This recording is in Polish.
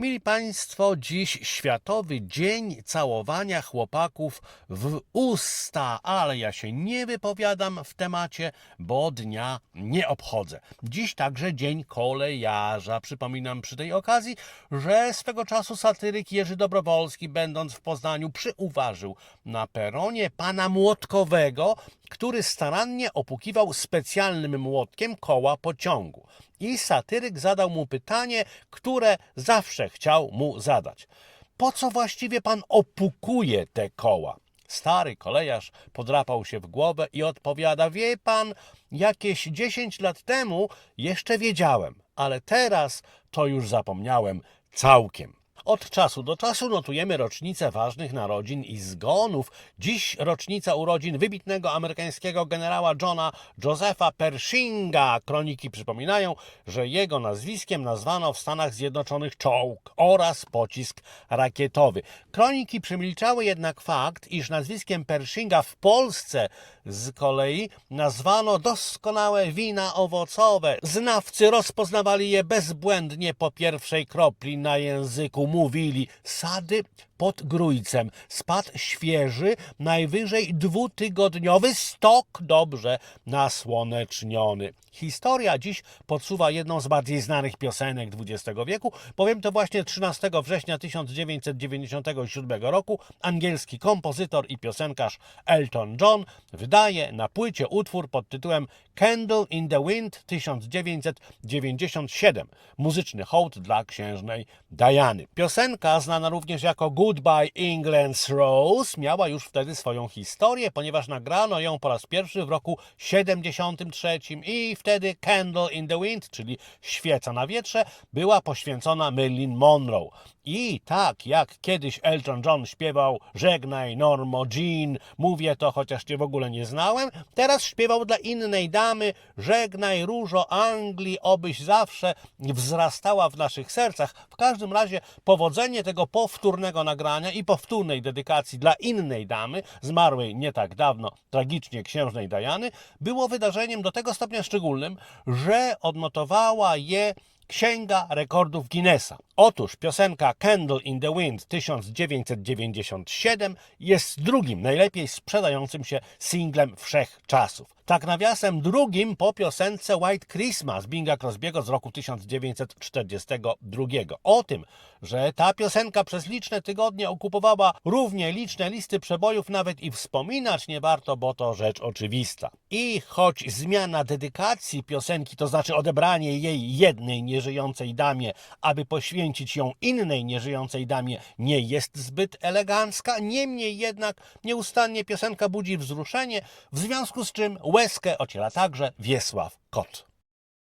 Mili Państwo, dziś Światowy Dzień Całowania Chłopaków w Usta, ale ja się nie wypowiadam w temacie, bo dnia nie obchodzę. Dziś także Dzień Kolejarza. Przypominam przy tej okazji, że swego czasu satyryk Jerzy Dobrowolski, będąc w Poznaniu, przyuważył na peronie pana Młotkowego, który starannie opukiwał specjalnym młotkiem koła pociągu. I satyryk zadał mu pytanie, które zawsze chciał mu zadać. Po co właściwie pan opukuje te koła? Stary kolejarz podrapał się w głowę i odpowiada: Wie pan, jakieś 10 lat temu jeszcze wiedziałem, ale teraz to już zapomniałem całkiem. Od czasu do czasu notujemy rocznice ważnych narodzin i zgonów. Dziś rocznica urodzin wybitnego amerykańskiego generała Johna Josepha Pershinga. Kroniki przypominają, że jego nazwiskiem nazwano w Stanach Zjednoczonych czołg oraz pocisk rakietowy. Kroniki przemilczały jednak fakt, iż nazwiskiem Pershinga w Polsce z kolei nazwano doskonałe wina owocowe. Znawcy rozpoznawali je bezbłędnie po pierwszej kropli na języku. Mówili sady pod Grójcem. Spadł świeży, najwyżej dwutygodniowy stok dobrze nasłoneczniony. Historia dziś podsuwa jedną z bardziej znanych piosenek XX wieku, bowiem to właśnie 13 września 1997 roku angielski kompozytor i piosenkarz Elton John wydaje na płycie utwór pod tytułem Candle in the Wind 1997. Muzyczny hołd dla księżnej Diany. Piosenka, znana również jako Goodbye England's Rose, miała już wtedy swoją historię, ponieważ nagrano ją po raz pierwszy w roku 73 i wtedy Candle in the Wind, czyli świeca na wietrze, była poświęcona Marilyn Monroe. I tak jak kiedyś Elton John śpiewał Żegnaj Normo Jean, mówię to chociaż cię w ogóle nie znałem, teraz śpiewał dla innej damy Żegnaj Różo Anglii, obyś zawsze wzrastała w naszych sercach. W każdym razie powodzenie tego powtórnego nagrania i powtórnej dedykacji dla innej damy, zmarłej nie tak dawno tragicznie księżnej Diany, było wydarzeniem do tego stopnia szczególnym, że odnotowała je Księga Rekordów Guinnessa. Otóż piosenka Candle in the Wind 1997 jest drugim najlepiej sprzedającym się singlem wszechczasów. Tak nawiasem drugim po piosence White Christmas Binga Crosby'ego z roku 1942. O tym, że ta piosenka przez liczne tygodnie okupowała równie liczne listy przebojów, nawet i wspominać nie warto, bo to rzecz oczywista. I choć zmiana dedykacji piosenki, to znaczy odebranie jej jednej nieżyjącej damie, aby poświęcić ją innej nieżyjącej damie, nie jest zbyt elegancka, niemniej jednak nieustannie piosenka budzi wzruszenie, w związku z czym łezkę ociera także Wiesław Kot.